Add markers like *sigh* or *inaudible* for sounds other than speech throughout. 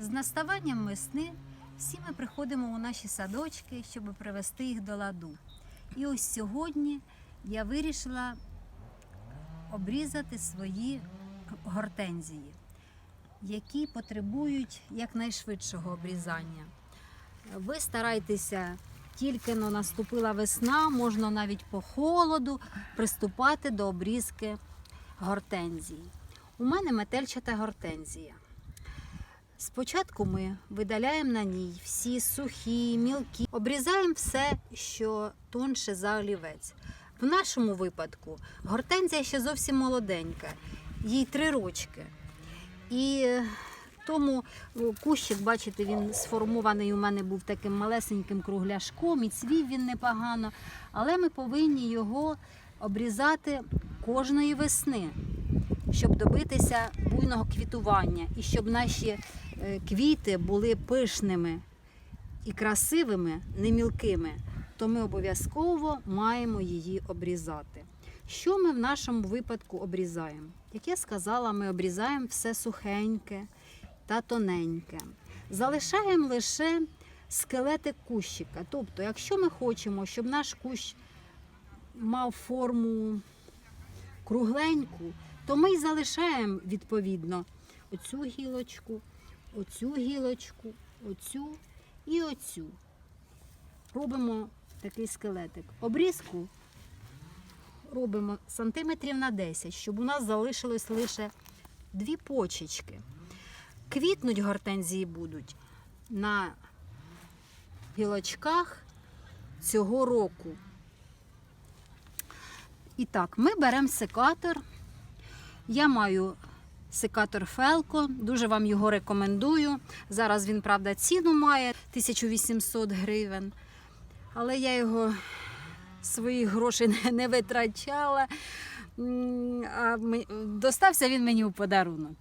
З наставанням весни всі ми приходимо у наші садочки, щоб привести їх до ладу. І ось сьогодні я вирішила обрізати свої гортензії, які потребують якнайшвидшого обрізання. Ви старайтеся, тільки но наступила весна, можна навіть по холоду приступати до обрізки гортензії. У мене метельчата гортензія. Спочатку ми видаляємо на ній всі сухі, мілкі, обрізаємо все, що тонше за олівець. В нашому випадку гортензія ще зовсім молоденька, їй три рочки. І е, тому ну, кущик, бачите, він сформований у мене був таким малесеньким кругляшком, і цвів він непогано. Але ми повинні його обрізати кожної весни, щоб добитися буйного квітування і щоб наші е, квіти були пишними і красивими, не мілкими, то ми обов'язково маємо її обрізати. Що ми в нашому випадку обрізаємо? Як я сказала, ми обрізаємо все сухеньке та тоненьке. Залишаємо лише скелетик кущика. Тобто, якщо ми хочемо, щоб наш кущ мав форму кругленьку, то ми й залишаємо відповідно оцю гілочку, оцю гілочку, оцю і оцю. Робимо такий скелетик. Обрізку робимо сантиметрів на 10, щоб у нас залишилось лише дві почечки. Квітнуть гортензії будуть на гілочках цього року. І так, ми беремо секатор. Я маю секатор Фелко, дуже вам його рекомендую. Зараз він, правда, ціну має 1800 гривень. Але я його своїх грошей *laughs* не, витрачала. А достався він мені у подарунок.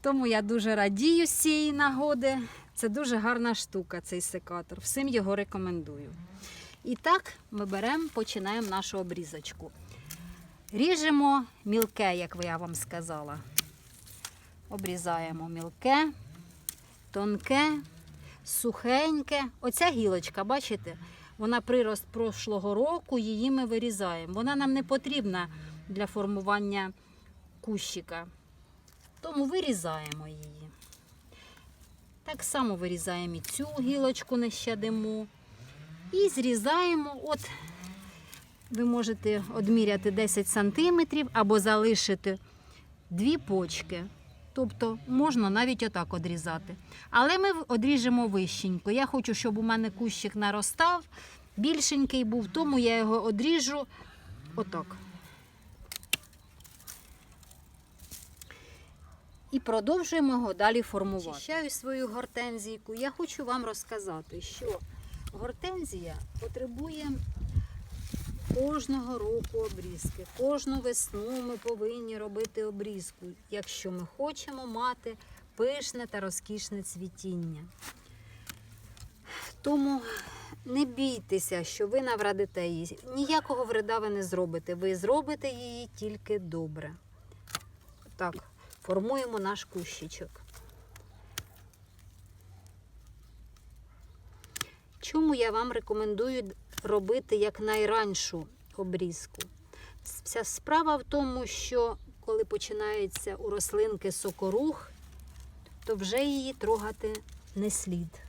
Тому я дуже радію з цієї нагоди. Це дуже гарна штука, цей секатор. Всім його рекомендую. І так ми беремо, починаємо нашу обрізочку. Ріжемо мілке, як я вам сказала. Обрізаємо мілке, тонке, сухеньке. Оця гілочка, бачите, вона прирост прошлого року, її ми вирізаємо. Вона нам не потрібна для формування кущика. Тому вирізаємо її. Так само вирізаємо і цю гілочку не щадимо. І зрізаємо, от ви можете одміряти 10 см або залишити дві почки. Тобто можна навіть отак одрізати. Але ми одріжемо вищенько. Я хочу, щоб у мене кущик наростав, більшенький був, тому я його одріжу отак. І продовжуємо його далі формувати. Очищаю свою гортензійку. Я хочу вам розказати, що гортензія потребує кожного року обрізки. Кожну весну ми повинні робити обрізку, якщо ми хочемо мати пишне та розкішне цвітіння. Тому не бійтеся, що ви наврадите її. Ніякого вреда ви не зробите. Ви зробите її тільки добре. Так, формуємо наш кущичок. Чому я вам рекомендую робити якнайраншу обрізку? Вся справа в тому, що коли починається у рослинки сокорух, то вже її трогати не слід.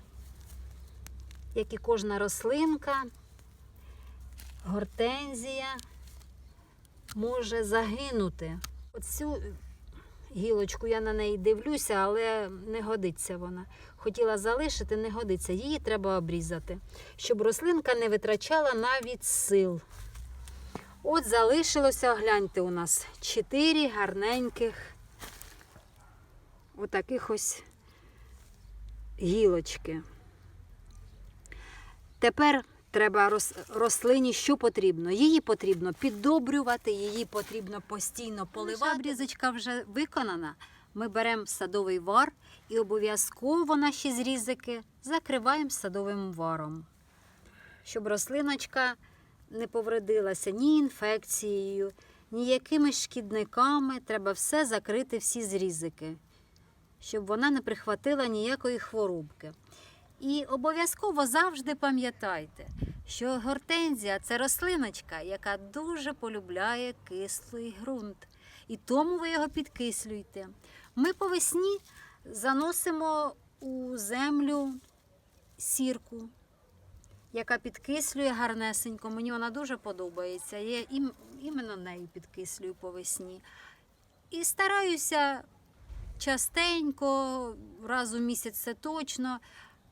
Як і кожна рослинка, гортензія може загинути. Оцю гілочку я на неї дивлюся, але не годиться вона. Хотіла залишити, не годиться. Її треба обрізати, щоб рослинка не витрачала навіть сил. От залишилося, гляньте, у нас чотири гарненьких отаких ось гілочки. Тепер треба рос- рослині, що потрібно. Її потрібно піддобрювати, її потрібно постійно поливати. Обрізочка вже виконана. Ми беремо садовий вар і обов'язково наші зрізики закриваємо садовим варом, щоб рослиночка не повредилася ні інфекцією, ні якимись шкідниками. Треба все закрити, всі зрізики. щоб вона не прихватила ніякої хворобки. І обов'язково завжди пам'ятайте, що гортензія це рослиночка, яка дуже полюбляє кислий ґрунт. І тому ви його підкислюєте. Ми по весні заносимо у землю сірку, яка підкислює гарнесенько. Мені вона дуже подобається. Я іменно нею підкислюю по весні. І стараюся частенько, раз у місяць це точно,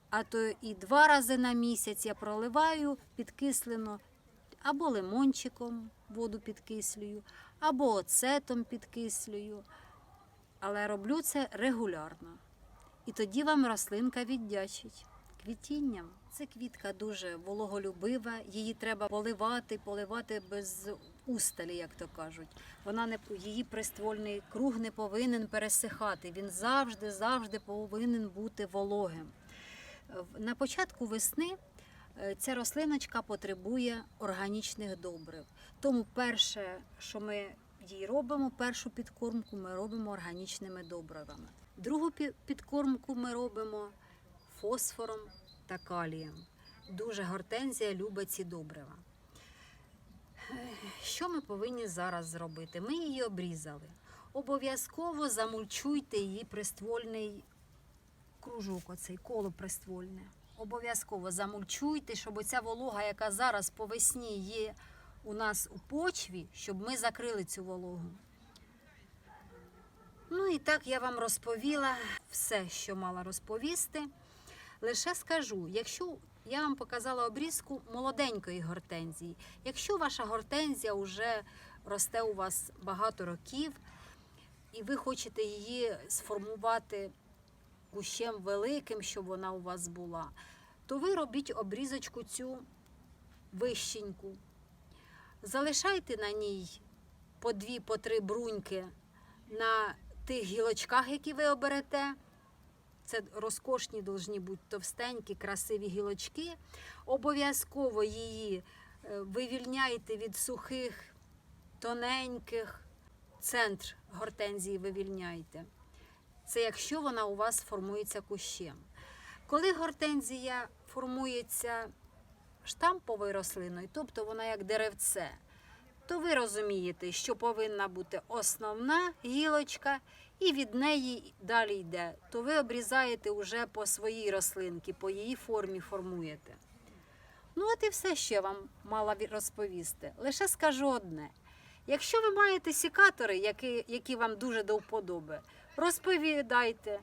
а то і два рази на місяць я проливаю підкислено або лимончиком воду підкислюю, або оцетом підкислюю. Але роблю це регулярно. І тоді вам рослинка віддячить. Квітінням. Це квітка дуже вологолюбива, її треба поливати, поливати без усталі, як то кажуть. Вона не її приствольний круг не повинен пересихати. Він завжди, завжди повинен бути вологим. На початку весни е, ця рослиночка потребує органічних добрив. Тому перше, що ми їй робимо, першу підкормку ми робимо органічними добривами. Другу підкормку ми робимо фосфором та калієм. Дуже гортензія любить ці добрива. Е, Що ми повинні зараз зробити? Ми її обрізали. Обов'язково замульчуйте її приствольний кружок, оцей коло приствольне. Обов'язково замульчуйте, щоб оця волога, яка зараз по весні є у нас у почві, щоб ми закрили цю вологу. Ну і так я вам розповіла все, що мала розповісти. Лише скажу, якщо я вам показала обрізку молоденької гортензії, якщо ваша гортензія вже росте у вас багато років, і ви хочете її сформувати кущем великим, щоб вона у вас була, то ви робіть обрізочку цю вищеньку. Залишайте на ній по дві, по три бруньки на тих гілочках, які ви оберете. Це розкошні должні бути товстенькі, красиві гілочки. Обов'язково її е, вивільняйте від сухих, тоненьких. Центр гортензії вивільняйте. Це якщо вона у вас формується кущем. Коли гортензія формується штамповою рослиною, тобто вона як деревце, то ви розумієте, що повинна бути основна гілочка, і від неї далі йде. То ви обрізаєте вже по своїй рослинці, по її формі формуєте. Ну, от і все, що я вам мала розповісти. Лише скажу одне: якщо ви маєте сікатори, які, які вам дуже до вподоби, розповідайте,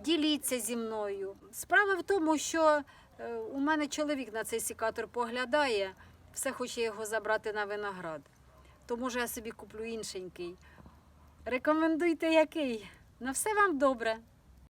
діліться зі мною. Справа в тому, що е, у мене чоловік на цей сікатор поглядає, все хоче його забрати на виноград. То може я собі куплю іншенький. Рекомендуйте який. На все вам добре.